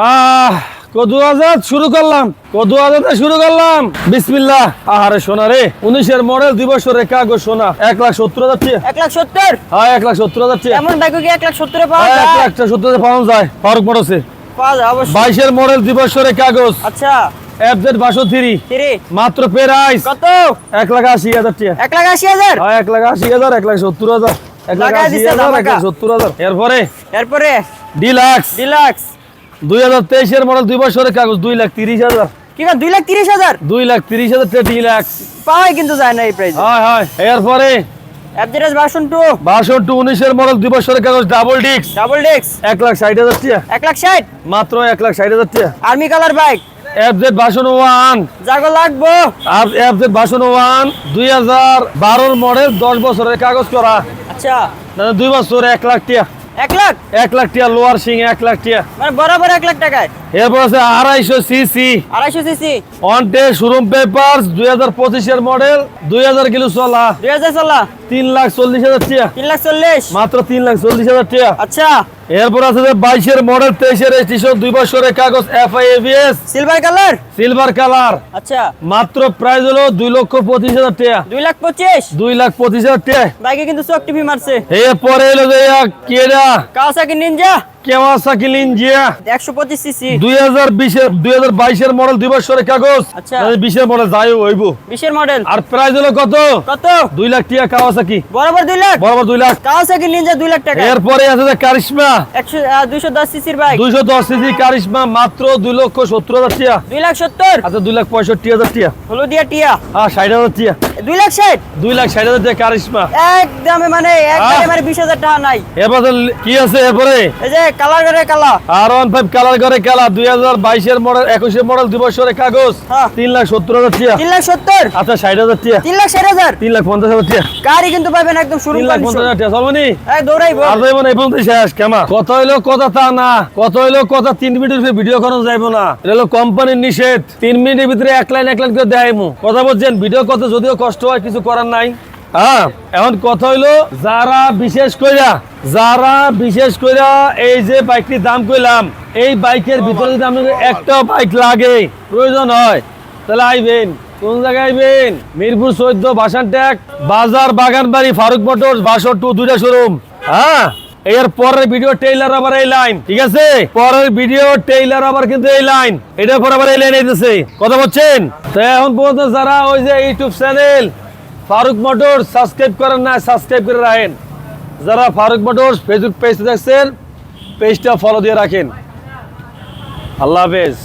আহ কদু আজাদ শুরু করলাম। কদু আজাদ শুরু করলাম। বিসমিল্লাহ। আহারে সোনা রে উনিশের মডেল দুই বছরের কাগজ সোনা। এক লাখ সত্তর হাজার এক লাখ সত্তর? হ্যাঁ এক লাখ সত্তর হাজার এমন বাইক কি এক লাখ সত্তরে পাওয়া হ্যাঁ, এক লাখ সত্তর পাওয়া যায়। ফারুক মোটরসে যায় বাইশের মডেল দুই বছরের কাগজ আচ্ছা। এফ জেড বাসো থ্রি। মাত্র প্রাইস। কত? এক লাখ আশি হাজার এক লাখ আশি হাজার? হ্যাঁ এক লাখ আশি হাজার এক লাখ সত্তর হাজার। এক লাখ আশি হাজার এক লাখ সত্তর হাজার। এরপরে? এরপরে? ডিলাক্স ডিলাক্স দুই হাজার তেইশের মডেল দুই বছরের কাগজ দুই লাখ তিরিশ হাজার। কি কয়, দুই লাখ তিরিশ হাজার? দুই লাখ তিরিশ হাজার টাকা ডিলাক্স পাওয়াই কিন্তু যায় না এই প্রাইস হয় হয়। এরপরে এফজেডএস ভার্সন টু বাষট্টি উনিশের মডেল দুই বছরের কাগজ ডাবল ডিস্ক ডাবল ডেক্স এক লাখ ষাট হাজার টাকা এক লাখ ষাট। মাত্র এক লাখ ষাট হাজার টাকা army colour bike F Z বাসন ওয়ান যাগো লাগবো। আর এফ জেড বাসন ওয়ান দুই হাজার বারোর মডেল দশ বছরের কাগজ করা। আচ্ছা। দুই বছর এক লাখ টাকা এক লাখ? এক লাখ টিয়া লোয়ার সিং এক লাখ টিয়া। মানে বরাবর এক লাখ টাকায়? এরপর আছে আড়াইশো সিসি। আড়াইশো সিসি? অন টে শোরুম পেপার দুই হাজার পঁচিশের মডেল দুই হাজার কিলো চলা। দুই হাজার চলা? তিন লাখ চল্লিশ হাজার টাকা তিন লাখ চল্লিশ? মাত্র তিন লাখ চল্লিশ হাজার টিয়া। আচ্ছা। এরপর আছে যে বাইশের মডেল তেইশের রেজিস্ট্রেশন দুই বছরের কাগজ F I ABS silver colour silver colour আচ্ছা। মাত্র প্রাইস হলো দুই লক্ষ পঁচিশ হাজার টাকা। দুই লাখ পঁচিশ? দুই লাখ পঁচিশ হাজার টাকা। বাইকে কিন্তু চোখ টিভি মারছে। এরপরে এলো যে কেডা কাওয়াসাকি নিনজা কেওয়াসাকি লিনজিয়া সিসি। বাইশের মডেল দুই বছরের কাগজ। আচ্ছা। মানে মডেল যাই হইব। বিশের মডেল আর প্রাইস হলো কত? লাখ টাকা কাওয়াসাকি বরাবর দুই লাখ? বরাবর লাখ। কাওয়াসাকি লাখ টাকা। এরপরে আছে যে কারিশমা। সিসির বাইক সিসি কারিশমা মাত্র লক্ষ সত্তর হাজার টাকা দুই লাখ সত্তর। আচ্ছা দুই লাখ পঁয়ষট্টি হাজার টাকা হলুদিয়া টিয়া। হ্যাঁ ষাট হাজার টাকা দুই লাখ ষাট। দুই লাখ ষাট হাজার টাকা কারিশমা। একদমে মানে একবারে আহ। মানে বিশ হাজার টাকা নাই। এরপরে কি আছে এরপরে? এই যে কালার করে কালা আর ওয়ান ফাইভ কালার করে কালা দুই হাজার বাইশের মডেল একুশের মডেল দুই বছরের কাগজ। হ্যাঁ। তিন লাখ সত্তর হাজার টাকা তিন লাখ সত্তর। আচ্ছা ষাট হাজার টাকা তিন লাখ ষাট হাজার। তিন লাখ পঞ্চাশ হাজার টাকা গাড়ি কিন্তু পাবেন একদম শুরু তিন লাখ পঞ্চাশ হাজার টাকা সর্বনি দৌড়াইবো। আর যাইব না এই পর্যন্ত শেষ। কেমন কত হইল কথা তা না। কত হইল কথা তিন মিনিটের ভিডিও করানো যাইব না। এটা হলো কোম্পানির নিষেধ। তিন মিনিটের ভিতরে এক লাইন এক লাইন করে দেখাইমু কথা বলছেন ভিডিও করতে যদিও কষ্ট হয় কিছু করার নাই। হ্যাঁ। এখন কথা হইল যারা বিশেষ কইরা যারা বিশেষ কইরা এই যে বাইকটির দাম কইলাম এই বাইকের ভিতরে যদি আপনাদের একটা বাইক লাগে প্রয়োজন হয় তাহলে আইবেন। কোন জায়গায় আইবেন? মিরপুর চোদ্দ বাসান ট্যাক বাজার বাগানবাড়ি ফারুক মোটর বাসর টু দুইটা শোরুম হ্যাঁ। এর পরের ভিডিও টেইলার আবার এই লাইন ঠিক আছে? পরের ভিডিও টেইলার আবার কিন্তু এই লাইন এটার পর আবার এই লাইন আইতেছে কথা বলছেন? তো এখন পর্যন্ত যারা ওই যে YouTube channel Faruk Motor subscribe করেন না সাবস্ক্রাইব করে রাখেন। যারা ফারুক মোটর ফেসবুক পেজ দেখছেন পেজটা ফলো দিয়ে রাখেন। আল্লাহ হাফেজ।